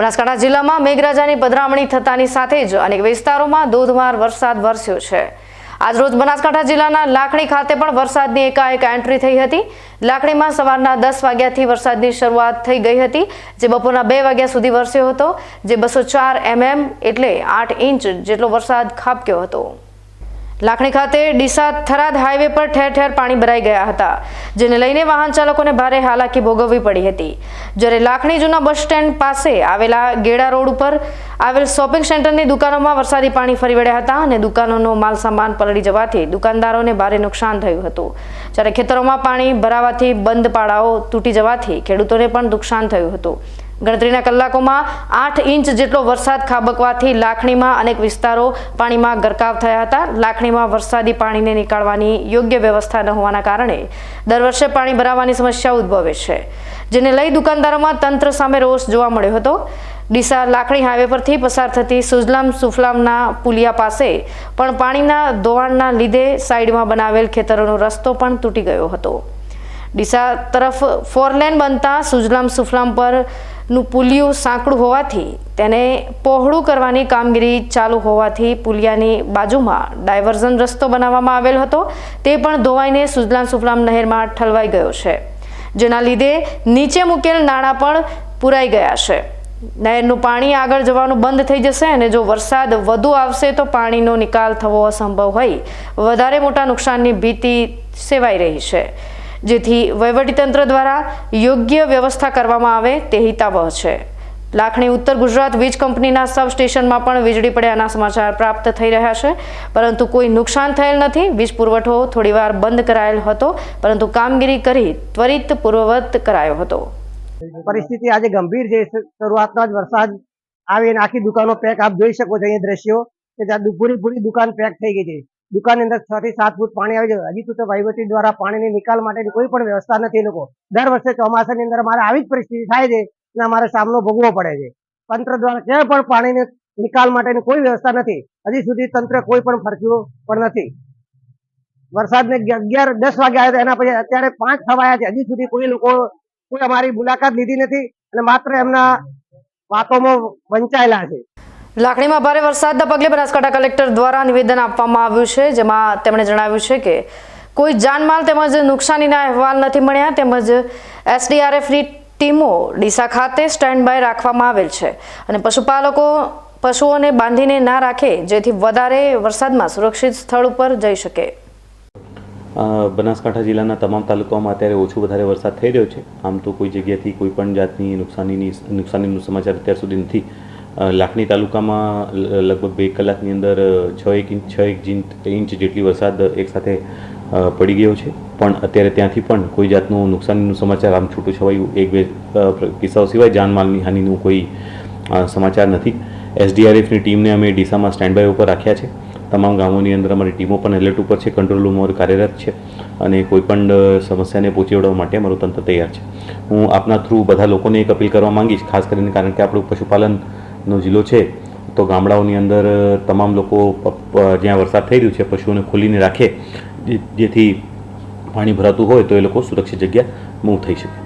બનાસકાંઠા જિલ્લામાં મેઘરાજાની પધરામણી થતાની સાથે જ અનેક વિસ્તારોમાં ધોધમાર વરસાદ વરસ્યો છે. આજરોજ બનાસકાંઠા જિલ્લાના લાખણી ખાતે પણ વરસાદની એકાએક એન્ટ્રી થઈ હતી. લાખણીમાં સવારના દસ વાગ્યાથી વરસાદની શરૂઆત થઈ ગઈ હતી, જે બપોરના બે વાગ્યા સુધી વરસ્યો હતો, જે બસો ચાર એમએમ એટલે આઠ ઇંચ જેટલો વરસાદ ખાબક્યો હતો. લાખણી ખાતે ડીસા થરાદ હાઈવે પર ઠેર ઠેર પાણી ભરાઈ ગયા હતા, જેને લઈને વાહન ચાલકોને ભારે હાલાકી ભોગવવી પડી હતી. જ્યારે લાખણી જૂના બસ સ્ટેન્ડ પાસે આવેલા ગેડા રોડ ઉપર આવેલ શોપિંગ સેન્ટરની દુકાનોમાં વરસાદી પાણી ફરી વળ્યા હતા અને દુકાનોનો માલ સામાન પલળી જવાથી દુકાનદારોને ભારે નુકસાન થયું હતું. જ્યારે ખેતરોમાં પાણી ભરાવાથી બંધ પાડાઓ તૂટી જવાથી ખેડૂતોને પણ નુકસાન થયું હતું. ગણતરીના કલાકોમાં આઠ ઇંચ જેટલો વરસાદ ખાબકવાથી લાખણીમાં અનેક વિસ્તારો પાણીમાં ગરકાવ થયા હતા. લાખણીમાં વરસાદી પાણીને નીકાળવાની યોગ્ય વ્યવસ્થા ન હોવાના કારણે દર વર્ષે પાણી ભરાવાની સમસ્યા ઉદ્ભવે છે, જેને લઈ દુકાનદારોમાં તંત્ર સામે રોષ જોવા મળ્યો હતો. ડીસા લાખણી હાઈવે પરથી પસાર થતી સુજલામ સુફલામના પુલિયા પાસે પણ પાણીના ધોવાણના લીધે સાઈડમાં બનાવેલ ખેતરોનો રસ્તો પણ તૂટી ગયો હતો. ડીસા તરફ ફોર લેન બનતા સુજલામ સુફલામ પરનું પુલિયું સાંકડું હોવાથી તેને પહોળું કરવાની કામગીરી ચાલુ હોવાથી પુલિયાની બાજુમાં ડાયવર્ઝન રસ્તો બનાવવામાં આવેલ હતો. તે પણ ધોવાઈને સુજલામ સુફલામ નહેરમાં ઠલવાઈ ગયો છે. જેના લીધે નીચે મૂકેલ નાણાં પણ પુરાઈ ગયા છે. નહેરનું પાણી આગળ જવાનું બંધ થઈ જશે અને જો વરસાદ વધુ આવશે તો પાણીનો નિકાલ થવો અસંભવ હોય. વધારે મોટા નુકસાનની ભીતિ સેવાઈ રહી છે. જેથી વહીવટીતંત્ર દ્વારા યોગ્ય વ્યવસ્થા કરવામાં આવે તે હિતાવહ છે. લાખણી ઉત્તર ગુજરાત વીજ કંપનીના સબ સ્ટેશનમાં પણ વીજળી પડ્યાના સમાચાર પ્રાપ્ત થઈ રહ્યા છે. પરંતુ કોઈ નુકસાન થયેલ નથી. વીજ પુરવઠો થોડીવાર બંધ કરાયેલ હતો, પરંતુ કામગીરી કરી ત્વરિત પૂર્વવત કરાયો હતો. પરિસ્થિતિ આજે ગંભીર છે. શરૂઆતમાં જ વરસાદ આવીને આખી દુકાનો પેક આપ જોઈ શકો છો. અહીંયા દ્રશ્યો કે જ્યાં પૂરી પૂરી દુકાન પેક થઈ ગઈ છે. દુકાનની અંદર છ થી સાત ફૂટ પાણી આવી જાય. હજી તો વહીવટી દ્વારા પાણીની નિકાલ માટેની કોઈ પણ વ્યવસ્થા નથી લોકો. દર વર્ષે ચોમાસાની અંદર અમારે આવી જ પરિસ્થિતિ થાય છે અને અમારે સામનો ભોગવો પડે છે. તંત્ર દ્વારા ક્યાંય પણ પાણીની નિકાલ માટેની કોઈ વ્યવસ્થા નથી. હજી સુધી તંત્ર કોઈ પણ ફરક્યું પણ નથી. વરસાદને અગિયાર દસ વાગે આવ્યો એના પછી અત્યારે પાંચ થવાયા છે. હજી સુધી કોઈ લોકો, કોઈ અમારી મુલાકાત લીધી નથી અને માત્ર એમના વાતોમાં વંચાયેલા છે. લાખણીમાં ભારે વરસાદના પગલે બનાસકાંઠા કલેક્ટર દ્વારા નિવેદન આપવામાં આવ્યું છે, જેમાં તેમણે જણાવ્યું છે કે કોઈ જાનમાલ તેમજ નુકસાનીના અહેવાલ નથી મળ્યા, તેમજ એસડીઆરએફની ટીમો ડીસા ખાતે સ્ટેન્ડ બાય રાખવામાં આવેલ છે અને પશુપાલકો, પશુઓને બાંધીને ના રાખે, જેથી વધારે વરસાદમાં સુરક્ષિત સ્થળ ઉપર જઈ શકે. બનાસકાંઠા જિલ્લાના તમામ તાલુકાઓમાં અત્યારે ઓછો વધારે વરસાદ થઈ રહ્યો છે. આમ તો કોઈ જગ્યાથી કોઈ પણ જાતની નુકસાનીની, નુકસાનીનું સમાચાર અત્યાર સુધી નથી. લાખણી તાલુકામાં લગભગ બે કલાકની અંદર છ એક ઇંચ, છ એક ઇંચ જેટલી વરસાદ એકસાથે પડી ગયો છે. પણ અત્યારે ત્યાંથી પણ કોઈ જાતનું નુકસાનીનું સમાચાર આમ છૂટું છવાયું. એક બે કિસ્સાઓ સિવાય જાનમાલની હાનિનું કોઈ સમાચાર નથી. એસડીઆરએફની ટીમને અમે ડીસામાં સ્ટેન્ડ બાય ઉપર રાખ્યા છે. તમામ ગામોની અંદર અમારી ટીમો પણ એલર્ટ ઉપર છે. કંટ્રોલ રૂમ ઉપર કાર્યરત છે. અને કોઈપણ સમસ્યાને પહોંચી વળવા માટે અમારું તંત્ર તૈયાર છે. હું આપના થ્રુ બધા લોકોને એક અપીલ કરવા માંગીશ, ખાસ કરીને કારણ કે આપણું પશુપાલનનો જિલ્લો છે, તો ગામડાઓની અંદર તમામ લોકો જ્યાં વરસાદ થઈ રહ્યું છે, પશુઓને ખોલીને રાખે જેથી પાણી ભરાતું હોય તો એ લોકો સુરક્ષિત જગ્યા મૂવ થઈ શકે.